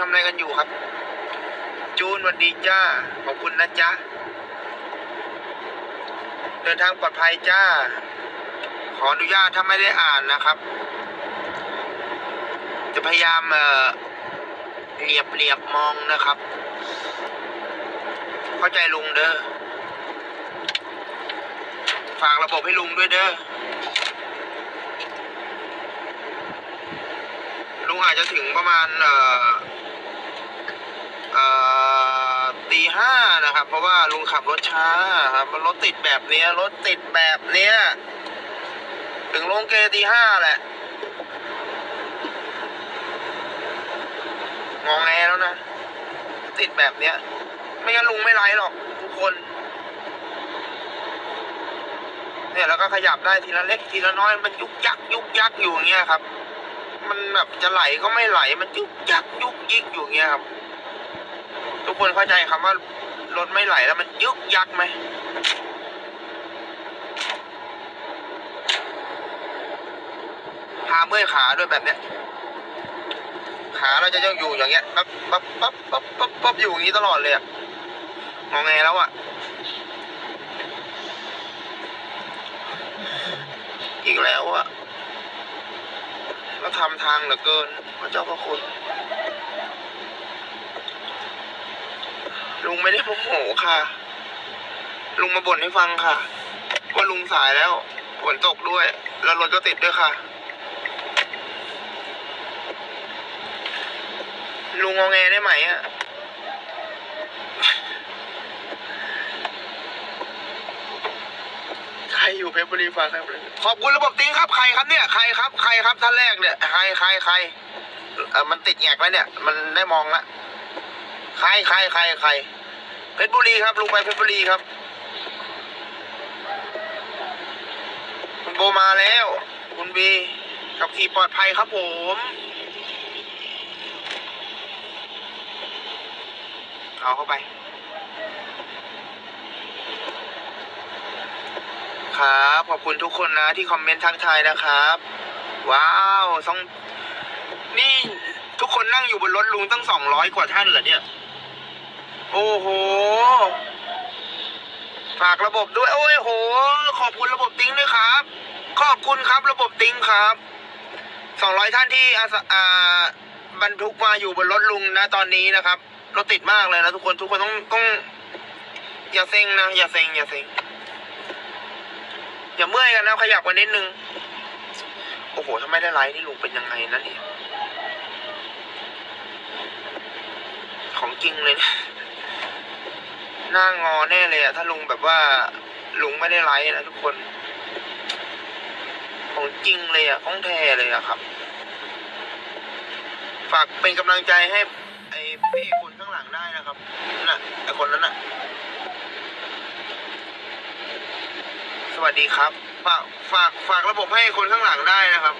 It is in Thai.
ทำอะไรกันอยู่ครับ จูนวันดีจ้า ขอบคุณนะจ๊ะ เดินทางปลอดภัยจ้า ขออนุญาตถ้าไม่ได้อ่านนะครับ จะพยายามเอ่อเหลียบเหลียบมองนะครับ เข้าใจลุงเด้อ ฝากระบบให้ลุงด้วยเด้อลุงอาจจะถึงประมาณเอ่อ เอ่อตีห้า นะครับ เพราะว่าลุงขับรถช้าครับรถติดแบบเนี้ย รถติดแบบเนี้ย ถึงลงเกตีห้าแหละงองแงแล้วนะ ติดแบบเนี้ย ไม่งั้นลุงไม่ไลฟ์หรอกทุกคน เนี่ยแล้วก็ขยับได้ทีละเล็กทีละน้อยมันยุกยักยุกยักอยู่อย่างเงี้ยครับ มันแบบจะไหลก็ไม่ไหล มันยุกยักยุกยิกอยู่อย่างเงี้ยครับ ทุกคนเข้าใจคำว่า รถไม่ไหลแล้วมันยุกยักไหมพาเมื่อยขาด้วยแบบเนี้ย ขาเราจะยังอยู่อย่างเงี้ยปั๊บปั๊บปั๊บปั๊บปั๊บปั๊บอยู่อย่างนี้ตลอดเลยอะงอแงแล้วอะอีกแล้วอะแล้วทำทางเหลือเกินพระเจ้าพระคุณ งไม่ได้โมโหค่ะ ลุงมาบ่นให้ฟังค่ะ ว่าลุงสายแล้วฝนตกด้วย แล้วรถก็ติดด้วยค่ะ ลุงงอแงได้ไหมอะใครอยู่เพชรบุรีฟังครับขอบคุณระบบติ้งครับใครครับเนี่ยใครครับใครครับท่านแรกเนี่ยใครใครใครเออมันติดแงกไว้เนี่ย มันได้มองละใครใครใครใคร เพชรบุรีครับลุงไปเพชรบุรีครับคุณโบมาแล้ว คุณบีขับขี่ปลอดภัยครับผมเอาเข้าไป ครับ ขอบคุณทุกคนนะที่คอมเมนต์ทักทายนะครับ ว้าวสองนี่ทุกคนนั่งอยู่บนรถลุงตั้งสองร้อยกว่าท่านเหรอเนี่ย โอ้โห ฝากระบบด้วย โอ้ยโห ขอบคุณระบบติ้งด้วยครับ ขอบคุณครับระบบติ้งครับสองร้อยท่านที่อาสาอ่าบรรทุกมาอยู่บนรถลุงนะตอนนี้นะครับรถติดมากเลยนะทุกคนทุกคนต้องต้องอย่าเซ็งนะอย่าเซ็งอย่าเซ็งอย่าเมื่อยกันนะขยับกันนิดนึงโอ้โหถ้าไมได้ไลฟ์นี่ลุงเป็นยังไงนะเนี่ยของจริงเลยนะ หน้างอแน่เลยอะถ้าลุงแบบว่าลุงไม่ได้ไลฟ์นะทุกคน ของจริงเลยอะของแท้เลยอะครับ ฝากเป็นกำลังใจให้ไอ้พี่คนข้างหลังได้นะครับนั่นน่ะไอ้คนนั้นน่ะ สวัสดีครับ ฝากฝากฝากระบบให้คนข้างหลังได้นะครับ